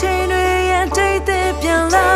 ချိန်တွေရဲ့တိတ်တပြောင်းလာ